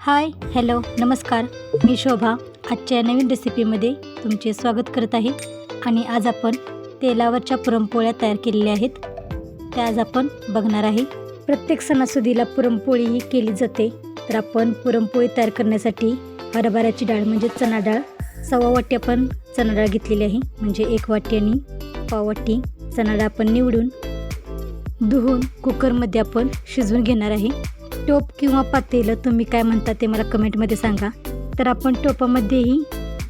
Hi hello नमस्कार. मी शोभा. आजच्या नवीन रेसिपीमध्ये तुमचे स्वागत करत आहे. आणि आज आपण तेलावरच्या पुरणपोळ्या तयार केलेल्या आहेत. त्या आज आपण बघणार आहे. प्रत्येक सणासुदीला पुरणपोळी ही केली जाते. तर आपण पुरणपोळी तयार करण्यासाठी हरभऱ्याची डाळ म्हणजे चणा डाळ सव्वा वाटी आपण चणा डाळ घेतलेली आहे. म्हणजे एक वाटी आणि पाव वाटी चणा डाळ आपण निवडून धुवून कुकरमध्ये आपण शिजवून घेणार आहे. टोप किंवा पातेलं तुम्ही काय म्हणता ते मला कमेंटमध्ये सांगा. तर आपण टोपामध्येही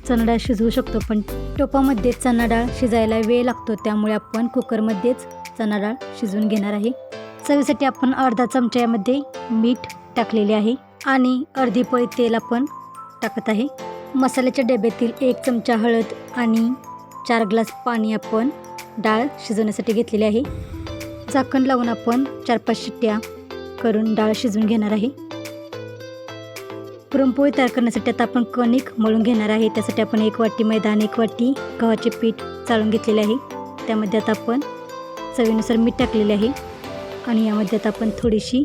चणा डाळ शिजवू शकतो पण टोपामध्ये चणा डाळ शिजायला वेळ लागतो त्यामुळे आपण कुकरमध्येच चणा डाळ शिजवून घेणार आहे. चवीसाठी आपण अर्धा चमच्यामध्ये मीठ टाकलेले आहे आणि अर्धी पळी तेल आपण टाकत आहे. मसाल्याच्या डब्यातील एक चमचा हळद आणि चार ग्लास पाणी आपण डाळ शिजवण्यासाठी घेतलेले आहे. झाकण लावून आपण चार पाच शिट्ट्या करून डाळ शिजवून घेणार आहे. पुरणपोळी तयार करण्यासाठी आता आपण कणिक मळून घेणार आहे. त्यासाठी आपण एक वाटी मैदा आणि एक वाटी गव्हाचे पीठ चाळून घेतलेले आहे. त्यामध्ये आता आपण चवीनुसार मीठ टाकलेले आहे. आणि यामध्ये आता आपण थोडीशी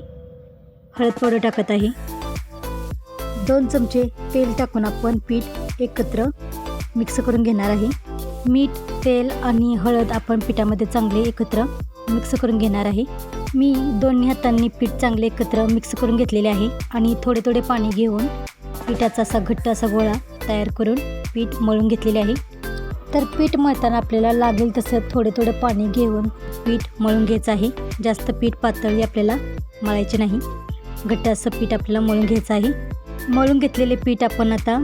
हळद पावडर टाकत आहे. दोन चमचे तेल टाकून आपण पीठ एकत्र मिक्स करून घेणार आहे. मीठ तेल आणि हळद आपण पिठामध्ये चांगले एकत्र मिक्स करून घेणार आहे. मी दोन्ही हातांनी पीठ चांगले एकत्र मिक्स करून घेतलेले आहे. आणि थोडे थोडे पाणी घेऊन पिठाचा असा घट्ट असा गोळा तयार करून पीठ मळून घेतलेले आहे. तर पीठ मळताना आपल्याला लागेल तसं थोडे थोडे पाणी घेऊन पीठ मळून घ्यायचं आहे. जास्त पीठ पातळी आपल्याला मळायचे नाही. घट्ट असं पीठ आपल्याला मळून घ्यायचं आहे. मळून घेतलेले पीठ आपण आता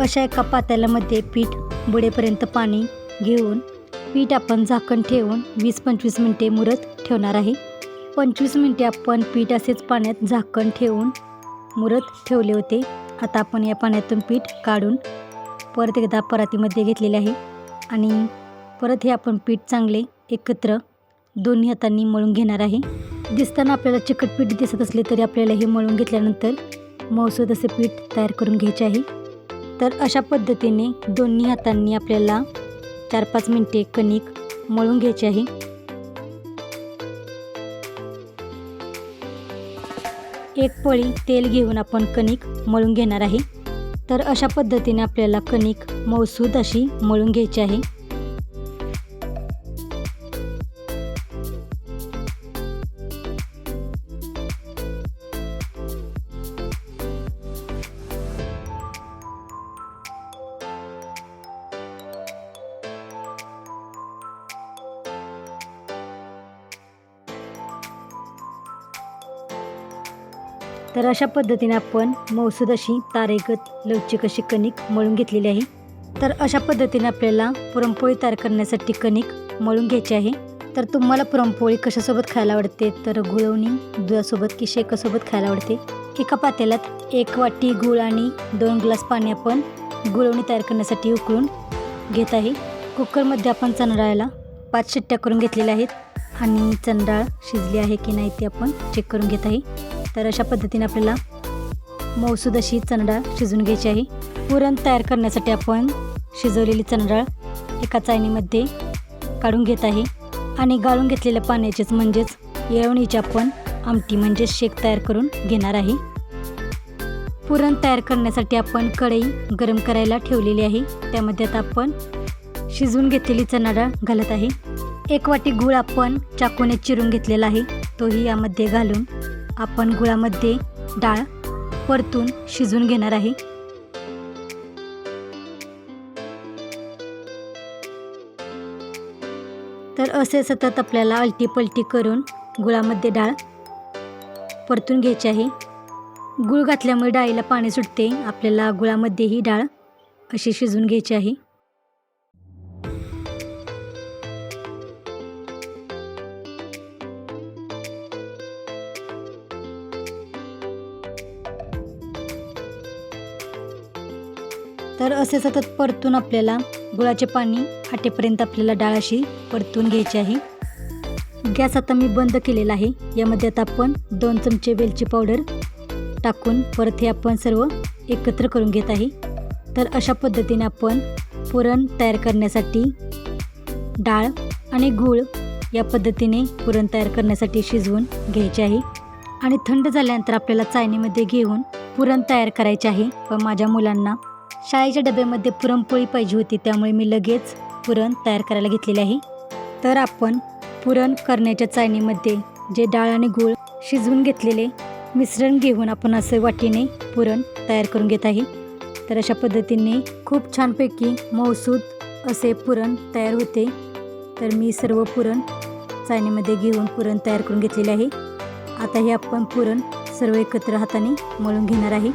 अशा एका पातेल्यामध्ये पीठ बुडेपर्यंत पाणी घेऊन पीठ आपण झाकण ठेवून वीस पंचवीस मिनटे मुरत ठेवणार आहे. पंचवीस मिनटे आपण पीठ असेच पाण्यात झाकण ठेवून मुरत ठेवले होते. आता आपण या पाण्यातून पीठ काढून परत एकदा परातीमध्ये घेतलेले आहे. आणि परत हे आपण पीठ चांगले एकत्र दोन्ही हातांनी मळून घेणार आहे. दिसताना आपल्याला चिकट पीठ दिसत असले तरी आपल्याला हे मळून घेतल्यानंतर मौसूद असे पीठ तयार करून घ्यायचे आहे. तर अशा पद्धतीने दोन्ही हातांनी आपल्याला चार पाच मिनटे कणिक मळून घ्यायचे आहे. एक पळी तेल घेऊन आपण कणिक मळून घेणार आहे. तर अशा पद्धतीने आपल्याला कणिक मौसूद अशी मळून घ्यायची आहे. तर अशा पद्धतीने आपण मौसूद अशी तारेगत लवचिक अशी कणिक मळून घेतलेली आहे. तर अशा पद्धतीने आपल्याला पुरणपोळी तयार करण्यासाठी कणिक मळून घ्यायची आहे. तर तुम्हाला पुरणपोळी कशासोबत खायला आवडते? तर गुळवणी दुधासोबत की शेकासोबत खायला आवडते? एका पातेल्यात एक वाटी गूळ आणि दोन ग्लास पाणी आपण गुळवणी तयार करण्यासाठी उकळून घेत आहे. कुकरमध्ये आपण चणडाळाला पाच शिट्ट्या करून घेतलेल्या आहेत. आणि चंद्राळ शिजली आहे की नाही ते आपण चेक करून घेत आहे. तर अशा पद्धतीने आपल्याला मौसूद अशी चणडाळ शिजवून घ्यायची आहे. पुरण तयार करण्यासाठी आपण शिजवलेली चणडाळ एका चाळणीमध्ये काढून घेत आहे. आणि गाळून घेतलेल्या पाण्याचेच म्हणजेच येळवणीची आपण आमटी म्हणजेच शेक तयार करून घेणार आहे. पुरण तयार करण्यासाठी आपण कढई गरम करायला ठेवलेली आहे. त्यामध्ये आता आपण शिजवून घेतलेली चणा डाळ घालत आहे. एक वाटी गूळ आपण चाकूने चिरून घेतलेला आहे. तोही यामध्ये घालून आपण गुळामध्ये डाळ परतून शिजवून घेणार आहे. तर असे सतत आपल्याला अलटी पलटी करून गुळामध्ये डाळ परतून घ्यायची आहे. गुळ घातल्यामुळे डाळीला पाणी सुटते. आपल्याला गुळामध्ये ही डाळ अशी शिजून घ्यायची आहे. तर असे सतत परतून आपल्याला गुळाचे पाणी आटेपर्यंत आपल्याला डाळ अशी परतून घ्यायची आहे. गॅस आता मी बंद केलेला आहे. यामध्ये आता आपण दोन चमचे वेलची पावडर टाकून परत हे आपण सर्व एकत्र करून घेत आहे. तर अशा पद्धतीने आपण पुरण तयार करण्यासाठी डाळ आणि गूळ या पद्धतीने पुरण तयार करण्यासाठी शिजवून घ्यायचे आहे. आणि थंड झाल्यानंतर आपल्याला चाळणीमध्ये घेऊन पुरण तयार करायचे आहे पण माझ्या मुलांना शाळेच्या डब्यामध्ये पुरणपोळी पाहिजे होती त्यामुळे मी लगेच पुरण तयार करायला घेतलेले आहे. तर आपण पुरण करण्याच्या चाळणीमध्ये जे डाळ आणि गूळ शिजवून घेतलेले मिश्रण घेऊन आपण असे वाटीने पुरण तयार करून घेत आहे. तर अशा पद्धतीने खूप छानपैकी मौसूद असे पुरण तयार होते. तर मी सर्व पुरण चाळणीमध्ये घेऊन पुरण तयार करून घेतलेले आहे. आता हे आपण पुरण सर्व एकत्र हाताने मळून घेणार आहे.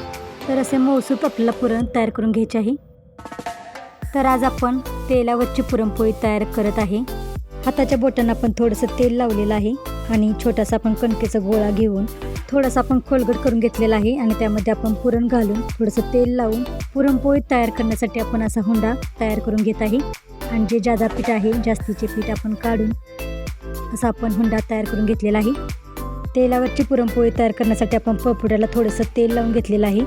तर असे मौसूद आपल्याला पुरण तयार करून घ्यायचे आहे. तर आज आपण तेलावरची पुरणपोळी तयार करत आहे. हाताच्या बोटांना आपण थोडंसं तेल लावलेलं आहे आणि छोटासा आपण कणकेचा गोळा घेऊन थोडासा आपण खोलगट करून घेतलेला आहे आणि त्यामध्ये आपण पुरण घालून थोडंसं तेल लावून पुरणपोळी तयार करण्यासाठी आपण असा हुंडा तयार करून घेत आहे. आणि जे जादा पीठ आहे जास्तीचे पीठ आपण काढून असा आपण हुंडा तयार करून घेतलेला आहे. तेलावरची पुरणपोळी तयार करण्यासाठी आपण पपुड्याला थोडंसं तेल लावून घेतलेलं आहे.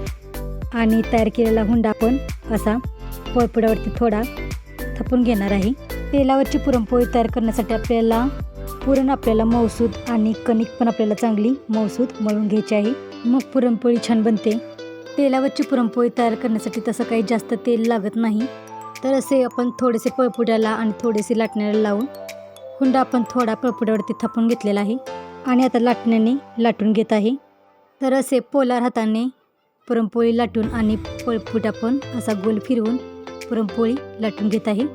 आणि तयार केलेला हुंडा आपण असा पोळपुड्यावरती थोडा थपून घेणार आहे. तेलावरची पुरणपोळी तयार करण्यासाठी आपल्याला पुरण आपल्याला मौसूद आणि कणिक पण आपल्याला चांगली मौसूद मळून घ्यायची आहे. मग पुरणपोळी छान बनते. तेलावरची पुरणपोळी तयार करण्यासाठी तसं काही जास्त तेल लागत नाही. तर असे आपण थोडेसे पळपुड्याला आणि थोडेसे लाटण्याला लावून हुंडा आपण थोडा पळपुड्यावरती थापून घेतलेला आहे. आणि आता लाटण्याने लाटून घेत आहे. तर असे पोलार हाताने पुरणपोळी लाटून आणि पळपुट पण असा गोल फिरवून पुरणपोळी लाटून घेत आहे.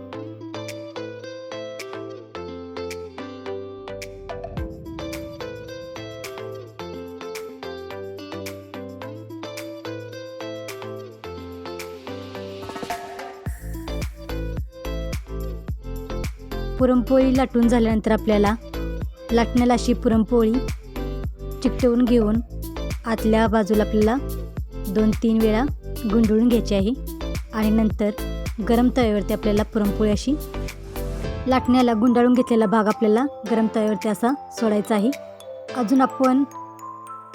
पुरणपोळी लाटून झाल्यानंतर आपल्याला लाटण्याला अशी पुरणपोळी चिकटवून घेऊन आतल्या बाजूला आपल्याला दोन तीन वेळा गुंडळून घ्यायची आहे. आणि नंतर गरम तव्यावरती आपल्याला पुरणपोळी अशी लाटण्याला गुंडाळून घेतलेला भाग आपल्याला गरम तव्यावरती असा सोडायचा आहे. अजून आपण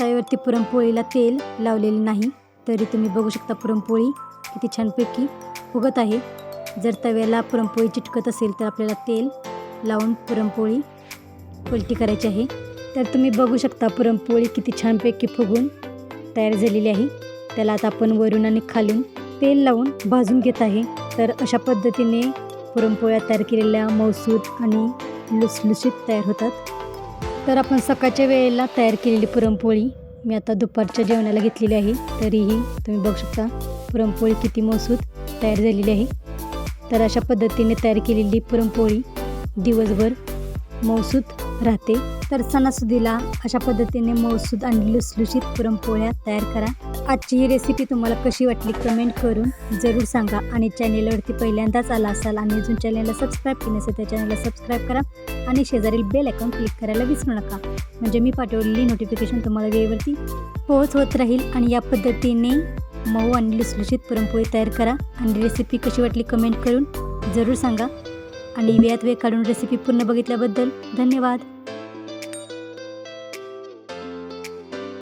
तव्यावरती पुरणपोळीला तेल लावलेले नाही तरी तुम्ही बघू शकता पुरणपोळी किती छानपैकी फुगत आहे. जर तव्याला पुरणपोळी चिटकत असेल तर आपल्याला तेल लावून पुरणपोळी पलटी करायची आहे. तर तुम्ही बघू शकता पुरणपोळी किती छानपैकी फुगून तयार झालेली आहे. त्याला आता आपण वरून आणि खालून तेल लावून भाजून घेत आहे. तर अशा पद्धतीने पुरणपोळ्या तयार केलेल्या मौसूद आणि लुसलुसीत तयार होतात. तर आपण सकाळच्या वेळेला तयार केलेली पुरणपोळी मी आता दुपारच्या जेवणाला घेतलेली आहे. तरीही तुम्ही बघू शकता पुरणपोळी किती मौसूद तयार झालेली आहे. तर अशा पद्धतीने तयार केलेली पुरणपोळी दिवसभर मौसूद राहते. तर सणासुदीला अशा पद्धतीने मौसूद आणि लुसलुशीत पुरणपोळ्या तयार करा. आजची ही रेसिपी तुम्हाला कशी वाटली कमेंट करून जरूर सांगा आणि चॅनेलवरती पहिल्यांदाच आला असाल आणि अजून चॅनेलला सबस्क्राईब केले असेल त्या चॅनेलला सबस्क्राईब करा आणि शेजारील बेल अकाउंट क्लिक करायला विसरू नका. म्हणजे मी पाठवलेली नोटिफिकेशन तुम्हाला वेळेवरती पोहोच होत राहील आणि या पद्धतीने मऊ आणि लुसलुशीत पुरणपोळी तयार करा. आणि रेसिपी कशी वाटली कमेंट करून जरूर सांगा. आणि वेळात वेळ काढून रेसिपी पूर्ण बघितल्याबद्दल धन्यवाद.